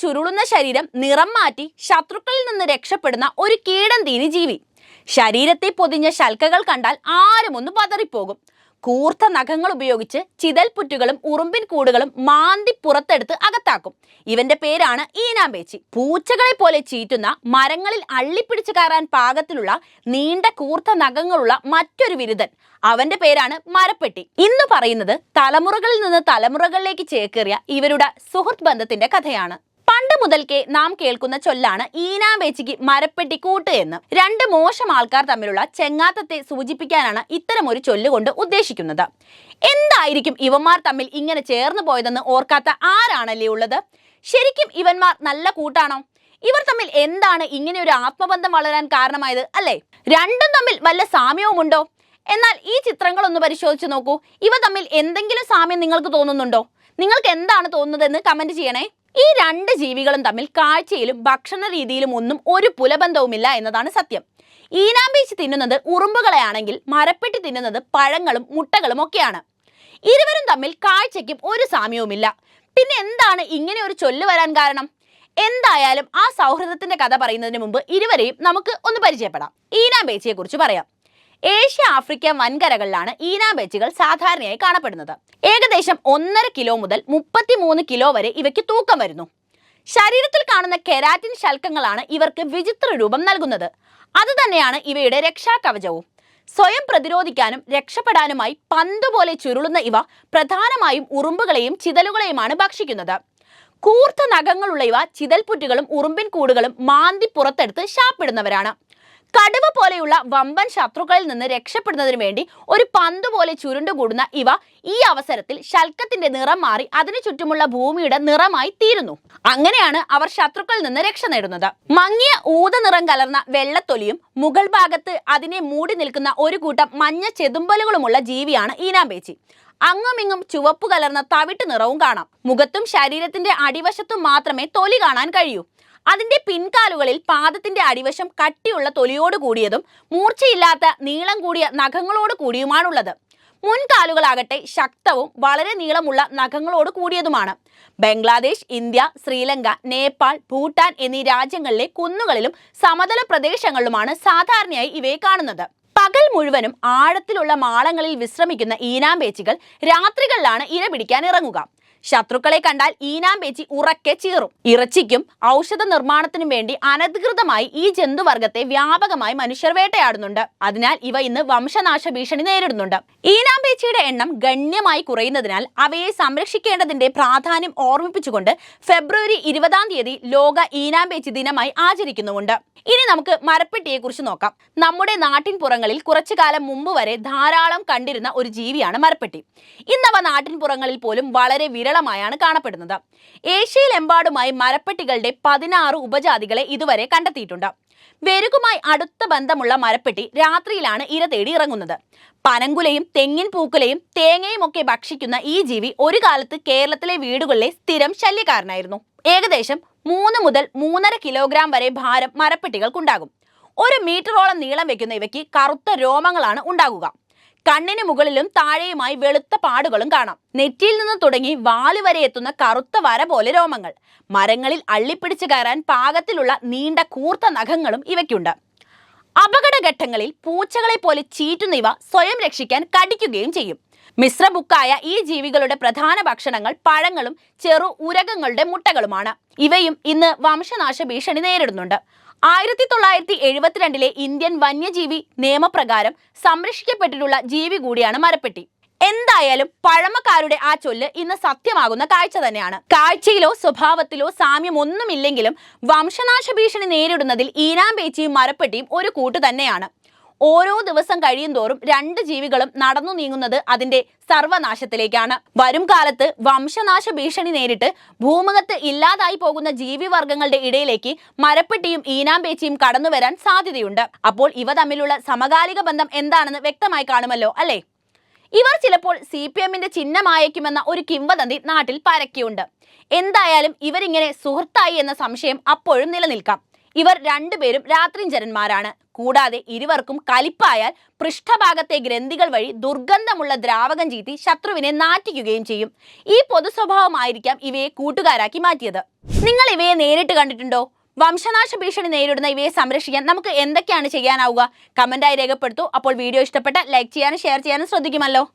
ചുരുളുന്ന ശരീരം നിറം മാറ്റി ശത്രുക്കളിൽ നിന്ന് രക്ഷപ്പെടുന്ന ഒരു കീടം തീനി ജീവി. ശരീരത്തെ പൊതിഞ്ഞ ശൽക്കകൾ കണ്ടാൽ ആരും ഒന്ന് പതറിപ്പോകും. കൂർത്ത നഖങ്ങൾ ഉപയോഗിച്ച് ചിതൽപുറ്റുകളും ഉറുമ്പിൻ കൂടുകളും മാന്തി പുറത്തെടുത്ത് അകത്താക്കും. ഇവന്റെ പേരാണ് ഈനാമ്പേച്ചി. പൂച്ചകളെ പോലെ ചീറ്റുന്ന മരങ്ങളിൽ അള്ളിപ്പിടിച്ചു കയറാൻ പാകത്തിലുള്ള നീണ്ട കൂർത്ത നഖങ്ങളുള്ള മറ്റൊരു വിരുദ്ധൻ അവന്റെ പേരാണ് മരപ്പെട്ടി. ഇന്ന് പറയുന്നത് തലമുറകളിൽ നിന്ന് തലമുറകളിലേക്ക് ചേക്കേറിയ ഇവരുടെ സുഹൃത്ത് ബന്ധത്തിന്റെ കഥയാണ്. മുതൽക്കേ നാം കേൾക്കുന്ന ചൊല്ലാണ് ഈനാമ്പേച്ചിക്ക് മരപ്പെട്ടി കൂട്ട് എന്ന്. രണ്ട് മോശം ആൾക്കാർ തമ്മിലുള്ള ചെങ്ങാത്തത്തെ സൂചിപ്പിക്കാനാണ് ഇത്തരം ഒരു ചൊല്ലുകൊണ്ട് ഉദ്ദേശിക്കുന്നത്. എന്തായിരിക്കും ഇവന്മാർ തമ്മിൽ ഇങ്ങനെ ചേർന്ന് പോയതെന്ന് ഓർക്കാത്ത ആരാണല്ലേ ഉള്ളത്? ശരിക്കും ഇവന്മാർ നല്ല കൂട്ടാണോ? ഇവർ തമ്മിൽ എന്താണ് ഇങ്ങനെ ഒരു ആത്മബന്ധം വളരാൻ കാരണമായത് അല്ലേ? രണ്ടും തമ്മിൽ വല്ല സാമ്യവുമുണ്ടോ? എന്നാൽ ഈ ചിത്രങ്ങളൊന്ന് പരിശോധിച്ച് നോക്കൂ. ഇവ തമ്മിൽ എന്തെങ്കിലും സാമ്യം നിങ്ങൾക്ക് തോന്നുന്നുണ്ടോ? നിങ്ങൾക്ക് എന്താണ് തോന്നുന്നതെന്ന് കമന്റ് ചെയ്യണേ. ഈ രണ്ട് ജീവികളും തമ്മിൽ കാഴ്ചയിലും ഭക്ഷണ രീതിയിലും ഒന്നും ഒരു പുലബന്ധവുമില്ല എന്നതാണ് സത്യം. ഈനാമ്പീച്ച് തിന്നുന്നത് ഉറുമ്പുകളെയാണെങ്കിൽ മരപ്പെട്ടി തിന്നുന്നത് പഴങ്ങളും മുട്ടകളും ഒക്കെയാണ്. ഇരുവരും തമ്മിൽ കാഴ്ചയ്ക്കും ഒരു സാമ്യവുമില്ല. പിന്നെ എന്താണ് ഇങ്ങനെ ഒരു ചൊല്ല് വരാൻ കാരണം? എന്തായാലും ആ സൗഹൃദത്തിന്റെ കഥ പറയുന്നതിന് മുമ്പ് ഇരുവരെയും നമുക്ക് ഒന്ന് പരിചയപ്പെടാം. ഈനാമ്പേച്ചിയെ കുറിച്ച് പറയാം. ഏഷ്യ ആഫ്രിക്ക വൻകരകളിലാണ് ഈനാമ്പേച്ചികൾ സാധാരണയായി കാണപ്പെടുന്നത്. ഏകദേശം ഒന്നര കിലോ മുതൽ മുപ്പത്തിമൂന്ന് കിലോ വരെ ഇവയ്ക്ക് തൂക്കം വരുന്നു. ശരീരത്തിൽ കാണുന്ന കെരാറ്റിൻ ശൽക്കങ്ങളാണ് ഇവർക്ക് വിചിത്ര രൂപം നൽകുന്നത്. അതുതന്നെയാണ് ഇവയുടെ രക്ഷാകവചവും. സ്വയം പ്രതിരോധിക്കാനും രക്ഷപ്പെടാനുമായി പന്ത് പോലെ ചുരുളുന്ന ഇവ പ്രധാനമായും ഉറുമ്പുകളെയും ചിതലുകളെയുമാണ് ഭക്ഷിക്കുന്നത്. കൂർത്ത നഖങ്ങളുള്ള ഇവ ചിതൽപുറ്റുകളും ഉറുമ്പിൻ കൂടുകളും മാന്തി പുറത്തെടുത്ത് ശാപ്പിടുന്നവരാണ്. കടുവ പോലെയുള്ള വമ്പൻ ശത്രുക്കളിൽ നിന്ന് രക്ഷപ്പെടുന്നതിന് വേണ്ടി ഒരു പന്ത് പോലെ ചുരുണ്ടുകൂടുന്ന ഇവ ഈ അവസരത്തിൽ ശൽക്കത്തിന്റെ നിറം മാറി അതിനു ചുറ്റുമുള്ള ഭൂമിയുടെ നിറമായി തീരുന്നു. അങ്ങനെയാണ് അവർ ശത്രുക്കളിൽ നിന്ന് രക്ഷ നേടുന്നത്. മങ്ങിയ ഊത നിറം കലർന്ന വെള്ളത്തൊലിയും മുഗൾ ഭാഗത്ത് അതിനെ മൂടി നിൽക്കുന്ന ഒരു കൂട്ടം മഞ്ഞ ചെതുമ്പലുകളുമുള്ള ജീവിയാണ് ഈനാമ്പേച്ചി അങ്ങുമിങ്ങും ചുവപ്പ് കലർന്ന തവിട്ട് നിറവും കാണാം. മുഖത്തും ശരീരത്തിന്റെ അടിവശത്തും മാത്രമേ തൊലി കാണാൻ കഴിയൂ. അതിന്റെ പിൻകാലുകളിൽ പാദത്തിന്റെ അടിവശം കട്ടിയുള്ള തൊലിയോട് കൂടിയതും മൂർച്ചയില്ലാത്ത നീളം കൂടിയ നഖങ്ങളോട് കൂടിയുമാണുള്ളത്. മുൻകാലുകളാകട്ടെ ശക്തവും വളരെ നീളമുള്ള നഖങ്ങളോട് കൂടിയതുമാണ്. ബംഗ്ലാദേശ് ഇന്ത്യ ശ്രീലങ്ക നേപ്പാൾ ഭൂട്ടാൻ എന്നീ രാജ്യങ്ങളിലെ കുന്നുകളിലും സമതല പ്രദേശങ്ങളിലുമാണ് സാധാരണയായി ഇവയെ കാണുന്നത്. പകൽ മുഴുവനും ആഴത്തിലുള്ള മാളങ്ങളിൽ വിശ്രമിക്കുന്ന ഈനാമ്പേച്ചികൾ രാത്രികളിലാണ് ഇര പിടിക്കാൻ ഇറങ്ങുക. ശത്രുക്കളെ കണ്ടാൽ ഈനാമ്പേച്ചി ഉറക്കെ ചീറും. ഇറച്ചിക്കും ഔഷധ നിർമ്മാണത്തിനും വേണ്ടി അനധികൃതമായി ഈ ജന്തുവർഗത്തെ വ്യാപകമായി മനുഷ്യർ വേട്ടയാടുന്നുണ്ട്. അതിനാൽ ഇവ ഇന്ന് വംശനാശ ഭീഷണി നേരിടുന്നുണ്ട്. ഈനാമ്പേച്ചിയുടെ എണ്ണം ഗണ്യമായി കുറയുന്നതിനാൽ അവയെ സംരക്ഷിക്കേണ്ടതിന്റെ പ്രാധാന്യം ഓർമ്മിപ്പിച്ചുകൊണ്ട് ഫെബ്രുവരി ഇരുപതാം തീയതി ലോക ഈനാമ്പേച്ചി ദിനമായി ആചരിക്കുന്നുമുണ്ട്. ഇനി നമുക്ക് മരപ്പെട്ടിയെ കുറിച്ച് നോക്കാം. നമ്മുടെ നാട്ടിൻ പുറങ്ങളിൽ കുറച്ചു കാലം മുമ്പ് വരെ ധാരാളം കണ്ടിരുന്ന ഒരു ജീവിയാണ് മരപ്പെട്ടി. ഇന്നവ നാട്ടിൻ പുറങ്ങളിൽ പോലും വളരെ വിരളമായാണ് കാണപ്പെടുന്നത്. ഏഷ്യയിലെമ്പാടുമായി മരപ്പെട്ടികളുടെ പതിനാറ് ഉപജാതികളെ ഇതുവരെ കണ്ടെത്തിയിട്ടുണ്ട്. വെരുകുമായി അടുത്ത ബന്ധമുള്ള മരപ്പെട്ടി രാത്രിയിലാണ് ഇര തേടി ഇറങ്ങുന്നത്. പനങ്കുലയും തെങ്ങിൻ പൂക്കുലയും തേങ്ങയും ഒക്കെ ഭക്ഷിക്കുന്ന ഈ ജീവി ഒരു കാലത്ത് കേരളത്തിലെ വീടുകളിലെ സ്ഥിരം ശല്യക്കാരനായിരുന്നു. ഏകദേശം മൂന്ന് മുതൽ മൂന്നര കിലോഗ്രാം വരെ ഭാരം മരപ്പെട്ടികൾക്കുണ്ടാകും. ഒരു മീറ്ററോളം നീളം വെക്കുന്ന ഇവയ്ക്ക് കറുത്ത രോമങ്ങളാണ് ഉണ്ടാകുക. കണ്ണിന് മുകളിലും താഴെയുമായി വെളുത്ത പാടുകളും കാണാം. നെറ്റിയിൽ നിന്ന് തുടങ്ങി വാൽ വരെ എത്തുന്ന കറുത്ത വര പോലെ രോമങ്ങൾ. മരങ്ങളിൽ അള്ളിപ്പിടിച്ചു കയറാൻ പാകത്തിലുള്ള നീണ്ട കൂർത്ത നഖങ്ങളും ഇവയ്ക്കുണ്ട്. അപകടഘട്ടങ്ങളിൽ പൂച്ചകളെ പോലെ ചീറ്റുന്ന ഇവ സ്വയം രക്ഷിക്കാൻ കടിക്കുകയും ചെയ്യും. മിശ്ര ബുക്കായ ഈ ജീവികളുടെ പ്രധാന ഭക്ഷണങ്ങൾ പഴങ്ങളും ചെറു ഉരകങ്ങളുടെ മുട്ടകളുമാണ്. ഇവയും ഇന്ന് വംശനാശ ഭീഷണി നേരിടുന്നുണ്ട്. ആയിരത്തി തൊള്ളായിരത്തി എഴുപത്തിരണ്ടിലെ ഇന്ത്യൻ വന്യജീവി നിയമപ്രകാരം സംരക്ഷിക്കപ്പെട്ടിട്ടുള്ള ജീവി കൂടിയാണ് മരപ്പെട്ടി. എന്തായാലും പഴമക്കാരുടെ ആ ചൊല്ല് ഇന്ന് സത്യമാകുന്ന കാഴ്ച തന്നെയാണ്. കാഴ്ചയിലോ സ്വഭാവത്തിലോ സാമ്യം ഒന്നുമില്ലെങ്കിലും വംശനാശ ഭീഷണി നേരിടുന്നതിൽ ഈനാമ്പേച്ചിയും മരപ്പെട്ടിയും ഒരു കൂട്ട് തന്നെയാണ്. ഓരോ ദിവസം കഴിയും തോറും രണ്ട് ജീവികളും നടന്നു നീങ്ങുന്നത് അതിന്റെ സർവനാശത്തിലേക്കാണ്. വരും കാലത്ത് വംശനാശ ഭീഷണി നേരിട്ട് ഭൂമുഖത്ത് ഇല്ലാതായി പോകുന്ന ജീവിവർഗങ്ങളുടെ ഇടയിലേക്ക് മരപ്പെട്ടിയും ഈനാമ്പേച്ചിയും കടന്നു വരാൻ സാധ്യതയുണ്ട്. അപ്പോൾ ഇവ തമ്മിലുള്ള സമകാലിക ബന്ധം എന്താണെന്ന് വ്യക്തമായി കാണുമല്ലോ അല്ലേ? ഇവർ ചിലപ്പോൾ സി പി എമ്മിന്റെ ചിഹ്നമായേക്കുമെന്ന ഒരു കിംവദന്തി നാട്ടിൽ പരക്കിയുണ്ട്. എന്തായാലും ഇവരിങ്ങനെ സുഹൃത്തായി എന്ന സംശയം അപ്പോഴും നിലനിൽക്കാം. ഇവർ രണ്ടുപേരും രാത്രിഞ്ചരന്മാരാണ്. കൂടാതെ ഇരുവർക്കും കലിപ്പായാൽ പൃഷ്ഠഭാഗത്തെ ഗ്രന്ഥികൾ വഴി ദുർഗന്ധമുള്ള ദ്രാവകം ചീറ്റി ശത്രുവിനെ നാറ്റിക്കുകയും ചെയ്യും. ഈ പൊതു സ്വഭാവമായിരിക്കാം ഇവയെ കൂട്ടുകാരാക്കി മാറ്റിയത്. നിങ്ങൾ ഇവയെ നേരിട്ട് കണ്ടിട്ടുണ്ടോ? വംശനാശ ഭീഷണി നേരിടുന്ന ഇവയെ സംരക്ഷിക്കാൻ നമുക്ക് എന്തൊക്കെയാണ് ചെയ്യാനാവുക? കമന്റായി രേഖപ്പെടുത്തൂ. അപ്പോൾ വീഡിയോ ഇഷ്ടപ്പെട്ട ലൈക്ക് ചെയ്യാനും ഷെയർ ചെയ്യാനും ശ്രദ്ധിക്കുമല്ലോ.